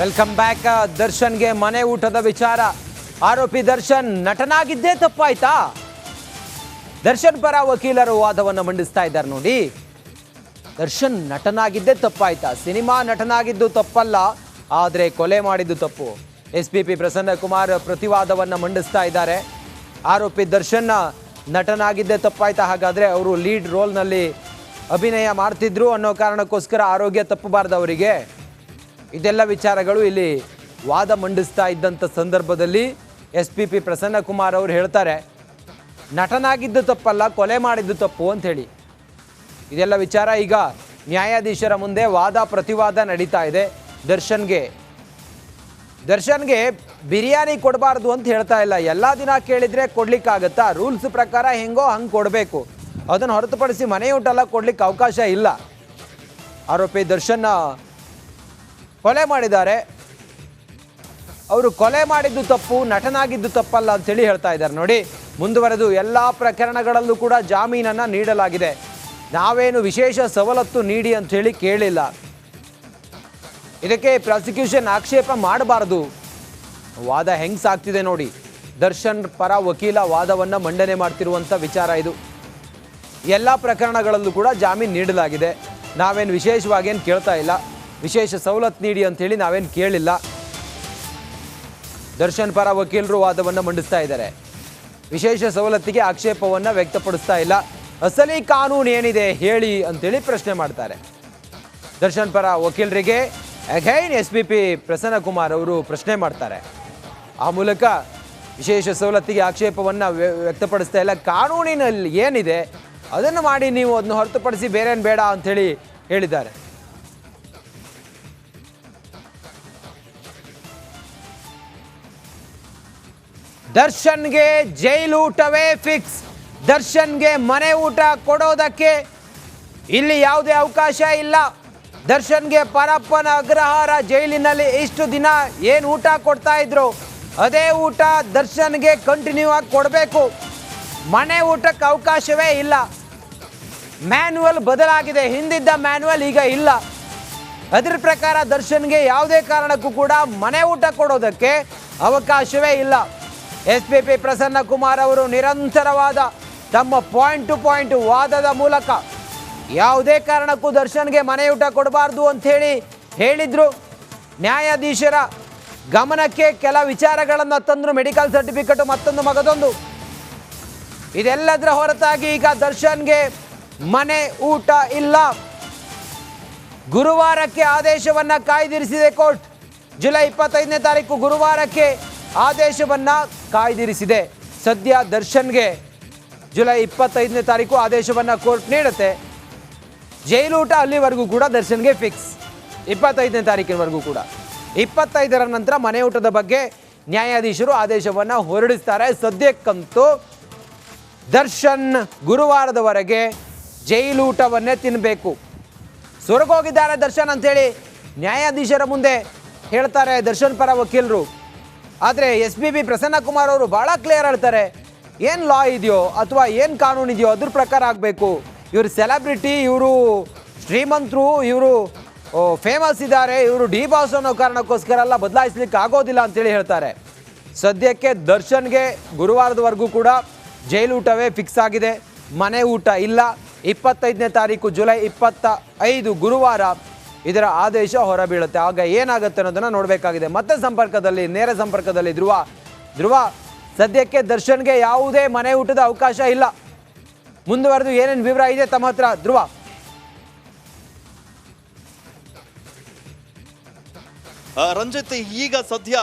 Welcome back, ದರ್ಶನ್ಗೆ ಮನೆ ಊಟದ ವಿಚಾರ. ಆರೋಪಿ ದರ್ಶನ್ ನಟನಾಗಿದ್ದೇ ತಪ್ಪಾಯ್ತಾ? ದರ್ಶನ್ ಪರ ವಕೀಲರು ವಾದವನ್ನು ಮಂಡಿಸ್ತಾ ಇದ್ದಾರೆ ನೋಡಿ. ದರ್ಶನ್ ನಟನಾಗಿದ್ದೇ ತಪ್ಪಾಯ್ತಾ? ಸಿನಿಮಾ ನಟನಾಗಿದ್ದು ತಪ್ಪಲ್ಲ, ಆದರೆ ಕೊಲೆ ಮಾಡಿದ್ದು ತಪ್ಪು. S P P Prasanna Kumar ಪ್ರತಿವಾದವನ್ನು ಮಂಡಿಸ್ತಾ ಇದ್ದಾರೆ. ಆರೋಪಿ ದರ್ಶನ್ ನಟನಾಗಿದ್ದೇ ತಪ್ಪಾಯ್ತಾ? ಹಾಗಾದರೆ ಅವರು ಲೀಡ್ ರೋಲ್ನಲ್ಲಿ ಅಭಿನಯ ಮಾಡ್ತಿದ್ರು ಅನ್ನೋ ಕಾರಣಕ್ಕೋಸ್ಕರ ಆರೋಗ್ಯ ತಪ್ಪಬಾರ್ದು ಅವರಿಗೆ. ಇದೆಲ್ಲ ವಿಚಾರಗಳು ಇಲ್ಲಿ ವಾದ ಮಂಡಿಸ್ತಾ ಇದ್ದಂಥ ಸಂದರ್ಭದಲ್ಲಿ S P P Prasanna Kumar ಅವರು ಹೇಳ್ತಾರೆ, ನಟನಾಗಿದ್ದು ತಪ್ಪಲ್ಲ, ಕೊಲೆ ಮಾಡಿದ್ದು ತಪ್ಪು ಅಂತ ಹೇಳಿ. ಇದೆಲ್ಲ ವಿಚಾರ ಈಗ ನ್ಯಾಯಾಧೀಶರ ಮುಂದೆ ವಾದ ಪ್ರತಿವಾದ ನಡೀತಾ ಇದೆ. ದರ್ಶನ್ಗೆ ದರ್ಶನ್ಗೆ ಬಿರಿಯಾನಿ ಕೊಡಬಾರ್ದು ಅಂತ ಹೇಳ್ತಾ ಇಲ್ಲ. ಎಲ್ಲ ದಿನ ಕೇಳಿದರೆ ಕೊಡ್ಲಿಕ್ಕಾಗತ್ತಾ? ರೂಲ್ಸ್ ಪ್ರಕಾರ ಹೆಂಗೋ ಹಂಗೆ ಕೊಡಬೇಕು. ಅದನ್ನು ಹೊರತುಪಡಿಸಿ ಮನೆಯೂಟೆಲ್ಲ ಕೊಡ್ಲಿಕ್ಕೆ ಅವಕಾಶ ಇಲ್ಲ. ಆರೋಪಿ ದರ್ಶನ್ ಕೊಲೆ ಮಾಡಿದ್ದಾರೆ. ಅವರು ಕೊಲೆ ಮಾಡಿದ್ದು ತಪ್ಪು, ನಟನಾಗಿದ್ದು ತಪ್ಪಲ್ಲ ಅಂತೇಳಿ ಹೇಳ್ತಾ ಇದ್ದಾರೆ. ನೋಡಿ, ಮುಂದುವರೆದು ಎಲ್ಲ ಪ್ರಕರಣಗಳಲ್ಲೂ ಕೂಡ ಜಾಮೀನನ್ನು ನೀಡಲಾಗಿದೆ. ನಾವೇನು ವಿಶೇಷ ಸವಲತ್ತು ನೀಡಿ ಅಂತ ಹೇಳಿ ಕೇಳಿಲ್ಲ. ಇದಕ್ಕೆ ಪ್ರಾಸಿಕ್ಯೂಷನ್ ಆಕ್ಷೇಪ ಮಾಡಬಾರದು. ವಾದ ಹೆಂಗ್ ಸಾಕ್ತಿದೆ ನೋಡಿ. ದರ್ಶನ್ ಪರ ವಕೀಲ ವಾದವನ್ನು ಮಂಡನೆ ಮಾಡ್ತಿರುವಂಥ ವಿಚಾರ ಇದು. ಎಲ್ಲ ಪ್ರಕರಣಗಳಲ್ಲೂ ಕೂಡ ಜಾಮೀನು ನೀಡಲಾಗಿದೆ. ನಾವೇನು ವಿಶೇಷವಾಗಿ ಏನು ಕೇಳ್ತಾ ಇಲ್ಲ. ವಿಶೇಷ ಸವಲತ್ತು ನೀಡಿ ಅಂಥೇಳಿ ನಾವೇನು ಕೇಳಿಲ್ಲ. ದರ್ಶನ್ ಪರ ವಕೀಲರು ವಾದವನ್ನು ಮಂಡಿಸ್ತಾ ಇದ್ದಾರೆ. ವಿಶೇಷ ಸವಲತ್ತಿಗೆ ಆಕ್ಷೇಪವನ್ನು ವ್ಯಕ್ತಪಡಿಸ್ತಾ ಇಲ್ಲ. ಅಸಲಿ ಕಾನೂನು ಏನಿದೆ ಹೇಳಿ ಅಂತೇಳಿ ಪ್ರಶ್ನೆ ಮಾಡ್ತಾರೆ. ದರ್ಶನ್ ಪರ ವಕೀಲರಿಗೆ, again S P P Prasanna Kumar ಅವರು ಪ್ರಶ್ನೆ ಮಾಡ್ತಾರೆ. ಆ ಮೂಲಕ ವಿಶೇಷ ಸವಲತ್ತಿಗೆ ಆಕ್ಷೇಪವನ್ನು ವ್ಯ- ವ್ಯಕ್ತಪಡಿಸ್ತಾ ಇಲ್ಲ. ಕಾನೂನಿನಲ್ಲಿ ಏನಿದೆ, ಅದನ್ನು ಮಾಡಿ ನೀವು ಅದನ್ನು ಹೊರತುಪಡಿಸಿ ಬೇರೇನು ಬೇಡ ಅಂಥೇಳಿ ಹೇಳಿದ್ದಾರೆ. ದರ್ಶನ್ಗೆ ಜೈಲೂಟವೇ ಫಿಕ್ಸ್. ದರ್ಶನ್ಗೆ ಮನೆ ಊಟ ಕೊಡೋದಕ್ಕೆ ಇಲ್ಲಿ ಯಾವುದೇ ಅವಕಾಶ ಇಲ್ಲ. ದರ್ಶನ್ಗೆ ಪರಪ್ಪನ ಅಗ್ರಹಾರ ಜೈಲಿನಲ್ಲಿ ಇಷ್ಟು ದಿನ ಏನು ಊಟ ಕೊಡ್ತಾ ಇದ್ರು? ಅದೇ ಊಟ ದರ್ಶನ್ಗೆ ಕಂಟಿನ್ಯೂ ಆಗಿ ಕೊಡಬೇಕು. ಮನೆ ಊಟಕ್ಕೆ ಅವಕಾಶವೇ ಇಲ್ಲ. ಮ್ಯಾನ್ಯುವಲ್ ಬದಲಾಗಿದೆ. ಹಿಂದಿದ್ದ ಮ್ಯಾನ್ಯುವಲ್ ಈಗ ಇಲ್ಲ. ಅದರ ಪ್ರಕಾರ ದರ್ಶನ್ಗೆ ಯಾವುದೇ ಕಾರಣಕ್ಕೂ ಕೂಡ ಮನೆ ಊಟ ಕೊಡೋದಕ್ಕೆ ಅವಕಾಶವೇ ಇಲ್ಲ. S P P Prasanna Kumar ಅವರು ನಿರಂತರವಾದ ತಮ್ಮ ಪಾಯಿಂಟ್ ಟು ಪಾಯಿಂಟ್ ವಾದದ ಮೂಲಕ ಯಾವುದೇ ಕಾರಣಕ್ಕೂ ದರ್ಶನ್ಗೆ ಮನೆಯೂಟ ಕೊಡಬಾರ್ದು ಅಂಥೇಳಿ ಹೇಳಿದರು. ನ್ಯಾಯಾಧೀಶರ ಗಮನಕ್ಕೆ ಕೆಲ ವಿಚಾರಗಳನ್ನು ತಂದರು. ಮೆಡಿಕಲ್ ಸರ್ಟಿಫಿಕೇಟು ಮತ್ತೊಂದು ಮಗದೊಂದು. ಇದೆಲ್ಲದರ ಹೊರತಾಗಿ ಈಗ ದರ್ಶನ್ಗೆ ಮನೆ ಊಟ ಇಲ್ಲ. ಗುರುವಾರಕ್ಕೆ ಆದೇಶವನ್ನು ಕಾಯ್ದಿರಿಸಿದೆ ಕೋರ್ಟ್. ಜುಲೈ ಇಪ್ಪತ್ತೈದನೇ ತಾರೀಕು ಗುರುವಾರಕ್ಕೆ ಆದೇಶವನ್ನ ಕಾಯ್ದಿರಿಸಿದೆ. ಸದ್ಯ ದರ್ಶನ್ಗೆ ಜುಲೈ ಇಪ್ಪತ್ತೈದನೇ ತಾರೀಕು ಆದೇಶವನ್ನು ಕೋರ್ಟ್ ನೀಡುತ್ತೆ. ಜೈಲೂಟ ಅಲ್ಲಿವರೆಗೂ ಕೂಡ ದರ್ಶನ್ಗೆ ಫಿಕ್ಸ್. ಇಪ್ಪತ್ತೈದನೇ ತಾರೀಕಿನವರೆಗೂ ಕೂಡ. ಇಪ್ಪತ್ತೈದರ ನಂತರ ಮನೆ ಊಟದ ಬಗ್ಗೆ ನ್ಯಾಯಾಧೀಶರು ಆದೇಶವನ್ನು ಹೊರಡಿಸ್ತಾರೆ. ಸದ್ಯಕ್ಕಂತೂ ದರ್ಶನ್ ಗುರುವಾರದವರೆಗೆ ಜೈಲೂಟವನ್ನೇ ತಿನ್ನಬೇಕು ಸೊರಗೋಗಿದ್ದಾರೆ ದರ್ಶನ್ ಅಂಥೇಳಿ ನ್ಯಾಯಾಧೀಶರ ಮುಂದೆ ಹೇಳ್ತಾರೆ ದರ್ಶನ್ ಪರ ವಕೀಲರು. ಆದರೆ S P B Prasanna Kumar ಅವರು ಭಾಳ ಕ್ಲಿಯರ್ ಹೇಳ್ತಾರೆ, ಏನು ಲಾ ಇದೆಯೋ ಅಥವಾ ಏನು ಕಾನೂನು ಇದೆಯೋ ಅದ್ರ ಪ್ರಕಾರ ಆಗಬೇಕು. ಇವರು ಸೆಲೆಬ್ರಿಟಿ ಇವರು ಶ್ರೀಮಂತರು, ಇವರು ಫೇಮಸ್ ಇದ್ದಾರೆ, ಇವರು ಡಿ ಬಾಸ್ ಅನ್ನೋ ಕಾರಣಕ್ಕೋಸ್ಕರ ಎಲ್ಲ ಬದಲಾಯಿಸ್ಲಿಕ್ಕೆ ಆಗೋದಿಲ್ಲ ಅಂತೇಳಿ ಹೇಳ್ತಾರೆ. ಸದ್ಯಕ್ಕೆ ದರ್ಶನ್ಗೆ ಗುರುವಾರದವರೆಗೂ ಕೂಡ ಜೈಲು ಊಟವೇ ಫಿಕ್ಸ್ ಆಗಿದೆ. ಮನೆ ಊಟ ಇಲ್ಲ. ಇಪ್ಪತ್ತೈದನೇ ತಾರೀಕು ಜುಲೈ ಇಪ್ಪತ್ತ ಐದು ಗುರುವಾರ ಇದರ ಆದೇಶ ಹೊರಬೀಳುತ್ತೆ. ಆಗ ಏನಾಗುತ್ತೆ ಅನ್ನೋದನ್ನ ನೋಡಬೇಕಾಗಿದೆ. ಮತ್ತೆ ಸಂಪರ್ಕದಲ್ಲಿ, ನೇರ ಸಂಪರ್ಕದಲ್ಲಿ ಧ್ರುವ. ಧ್ರುವ, ಸದ್ಯಕ್ಕೆ ದರ್ಶನ್ಗೆ ಯಾವುದೇ ಮನೆ ಊಟದ ಅವಕಾಶ ಇಲ್ಲ. ಮುಂದುವರೆದು ಏನೇನು ವಿವರ ಇದೆ ತಮ್ಮ ಹತ್ರ? ಧ್ರುವ. ರಂಜಿತ್, ಈಗ ಸದ್ಯ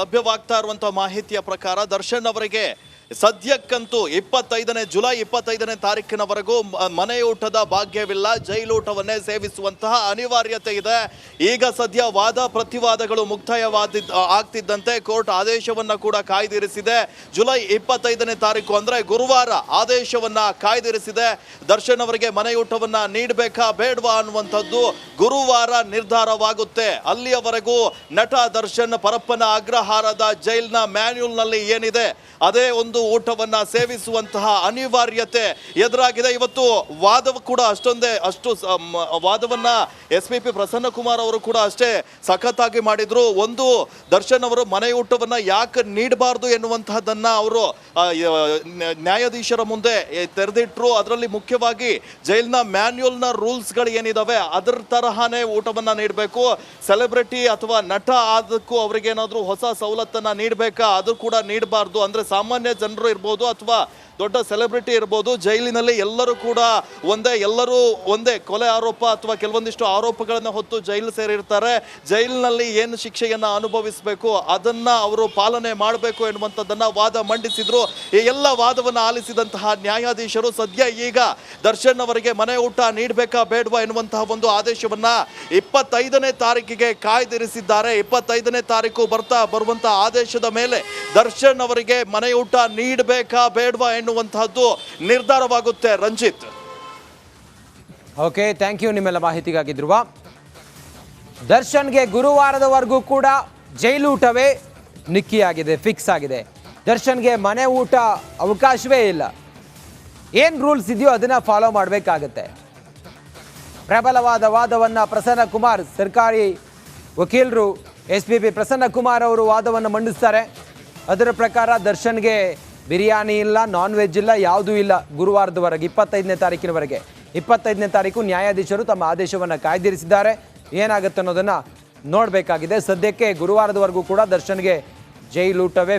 ಲಭ್ಯವಾಗ್ತಾ ಇರುವಂತಹ ಮಾಹಿತಿಯ ಪ್ರಕಾರ ದರ್ಶನ್ ಅವರಿಗೆ ಸದ್ಯಕ್ಕಂತೂ ಇಪ್ಪತ್ತೈದನೇ ಜುಲೈ ಇಪ್ಪತ್ತೈದನೇ ತಾರೀಕಿನವರೆಗೂ ಮನೆಯೂಟದ ಭಾಗ್ಯವಿಲ್ಲ, ಜೈಲೂಟವನ್ನೇ ಸೇವಿಸುವಂತಹ ಅನಿವಾರ್ಯತೆ ಇದೆ. ಈಗ ಸದ್ಯ ವಾದ ಪ್ರತಿವಾದಗಳು ಮುಕ್ತಾಯವಾದ ಆಗ್ತಿದ್ದಂತೆ ಕೋರ್ಟ್ ಆದೇಶವನ್ನ ಕೂಡ ಕಾಯ್ದಿರಿಸಿದೆ. ಜುಲೈ ಇಪ್ಪತ್ತೈದನೇ ತಾರೀಕು ಅಂದ್ರೆ ಗುರುವಾರ ಆದೇಶವನ್ನ ಕಾಯ್ದಿರಿಸಿದೆ. ದರ್ಶನ್ ಅವರಿಗೆ ಮನೆಯೂಟವನ್ನು ನೀಡಬೇಕಾ ಬೇಡವಾ ಅನ್ನುವಂಥದ್ದು ಗುರುವಾರ ನಿರ್ಧಾರವಾಗುತ್ತೆ. ಅಲ್ಲಿಯವರೆಗೂ ನಟ ದರ್ಶನ್ ಪರಪ್ಪನ ಅಗ್ರಹಾರದ ಜೈಲ್ನ ಮ್ಯಾನ್ಯೂಲ್ನಲ್ಲಿ ಏನಿದೆ? ಅದೇ ಒಂದು ಒಂದು ಊಟವನ್ನ ಸೇವಿಸುವಂತಹ ಅನಿವಾರ್ಯತೆ ಎದುರಾಗಿದೆ. ಇವತ್ತು ವಾದ ಕೂಡ ಅಷ್ಟೊಂದೇ, ಅಷ್ಟು ವಾದವನ್ನ S P P Prasanna Kumar ಅವರು ಕೂಡ ಅಷ್ಟೇ ಸಖತ್ತಾಗಿ ಮಾಡಿದ್ರು. ಒಂದು, ದರ್ಶನ್ ಅವರು ಮನೆ ಊಟವನ್ನ ಯಾಕೆ ನೀಡಬಾರ್ದು ಎನ್ನುವಂತಹದನ್ನ ಅವರು ನ್ಯಾಯಾಧೀಶರ ಮುಂದೆ ತೆರೆದಿಟ್ರು. ಅದರಲ್ಲಿ ಮುಖ್ಯವಾಗಿ ಜೈಲ್ನ ರೂಲ್ಸ್ ರೂಲ್ಸ್ಗಳು ಏನಿದಾವೆ, ಅದರ ತರಹನೇ ಊಟವನ್ನ ನೀಡಬೇಕು. ಸೆಲೆಬ್ರಿಟಿ ಅಥವಾ ನಟ ಆದಕ್ಕೂ ಅವ್ರಿಗೆ ಏನಾದರೂ ಹೊಸ ಸವಲತ್ತನ್ನ ನೀಡಬೇಕಾ? ಅದು ಕೂಡ ನೀಡಬಾರ್ದು. ಅಂದ್ರೆ ಸಾಮಾನ್ಯ ಜನರು ಇರ್ಬೋದು ಅಥವಾ ದೊಡ್ಡ ಸೆಲೆಬ್ರಿಟಿ ಇರ್ಬೋದು, ಜೈಲಿನಲ್ಲಿ ಎಲ್ಲರೂ ಕೂಡ ಒಂದೇ, ಎಲ್ಲರೂ ಒಂದೇ ಕೊಲೆ ಆರೋಪ ಅಥವಾ ಕೆಲವೊಂದಿಷ್ಟು ಆರೋಪಗಳನ್ನು ಹೊತ್ತು ಜೈಲು ಸೇರಿರ್ತಾರೆ. ಜೈಲಿನಲ್ಲಿ ಏನು ಶಿಕ್ಷೆಯನ್ನು ಅನುಭವಿಸಬೇಕು, ಅದನ್ನು ಅವರು ಪಾಲನೆ ಮಾಡಬೇಕು ಎನ್ನುವಂಥದ್ದನ್ನು ವಾದ ಮಂಡಿಸಿದರು. ಈ ಎಲ್ಲ ವಾದವನ್ನು ಆಲಿಸಿದಂತಹ ನ್ಯಾಯಾಧೀಶರು ಸದ್ಯ ಈಗ ದರ್ಶನ್ ಅವರಿಗೆ ಮನೆ ಊಟ ನೀಡಬೇಕಾ ಬೇಡವಾ ಎನ್ನುವಂತಹ ಒಂದು ಆದೇಶವನ್ನು ಇಪ್ಪತ್ತೈದನೇ ತಾರೀಕಿಗೆ ಕಾಯ್ದಿರಿಸಿದ್ದಾರೆ. ಇಪ್ಪತ್ತೈದನೇ ತಾರೀಕು ಬರ್ತಾ ಬರುವಂತಹ ಆದೇಶದ ಮೇಲೆ ದರ್ಶನ್ ಅವರಿಗೆ ಮನೆ ಊಟ ನೀಡಬೇಕಾ ಬೇಡವಾ ಎನ್ನುವಂತಹದ್ದು ನಿರ್ಧಾರವಾಗುತ್ತೆ, ರಂಜಿತ್. ಓಕೆ ಥ್ಯಾಂಕ್ ಯು ನಿಮ್ಮೆಲ್ಲ ಮಾಹಿತಿಗಾಗಿ ಧ್ರುವ. ದರ್ಶನ್ಗೆ ಗುರುವಾರದವರೆಗೂ ಕೂಡ ಜೈಲೂಟವೇ ನಿಕ್ಕಿಯಾಗಿದೆ ಫಿಕ್ಸ್ ಆಗಿದೆ. ದರ್ಶನ್ಗೆ ಮನೆ ಊಟ ಅವಕಾಶವೇ ಇಲ್ಲ. ಏನು ರೂಲ್ಸ್ ಇದೆಯೋ ಅದನ್ನು ಫಾಲೋ ಮಾಡಬೇಕಾಗತ್ತೆ. ಪ್ರಬಲವಾದ ವಾದವನ್ನು ಪ್ರಸನ್ನ ಕುಮಾರ್, ಸರ್ಕಾರಿ ವಕೀಲರು S P P Prasanna Kumar ಅವರು ವಾದವನ್ನು ಮಂಡಿಸ್ತಾರೆ. ಅದರ ಪ್ರಕಾರ ದರ್ಶನ್ಗೆ ಬಿರಿಯಾನಿ ಇಲ್ಲ ನಾನ್ ವೆಜ್ ಇಲ್ಲ, ಯಾವುದೂ ಇಲ್ಲ ಗುರುವಾರದವರೆಗೆ, ಇಪ್ಪತ್ತೈದನೇ ತಾರೀಕಿನವರೆಗೆ. ಇಪ್ಪತ್ತೈದನೇ ತಾರೀಕು ನ್ಯಾಯಾಧೀಶರು ತಮ್ಮ ಆದೇಶವನ್ನು ಕಾಯ್ದಿರಿಸಿದ್ದಾರೆ. ಏನಾಗುತ್ತೆ ಅನ್ನೋದನ್ನು ನೋಡಬೇಕಾಗಿದೆ. ಸದ್ಯಕ್ಕೆ ಗುರುವಾರದವರೆಗೂ ಕೂಡ ದರ್ಶನ್ಗೆ ಜೈಲೂಟವೇ.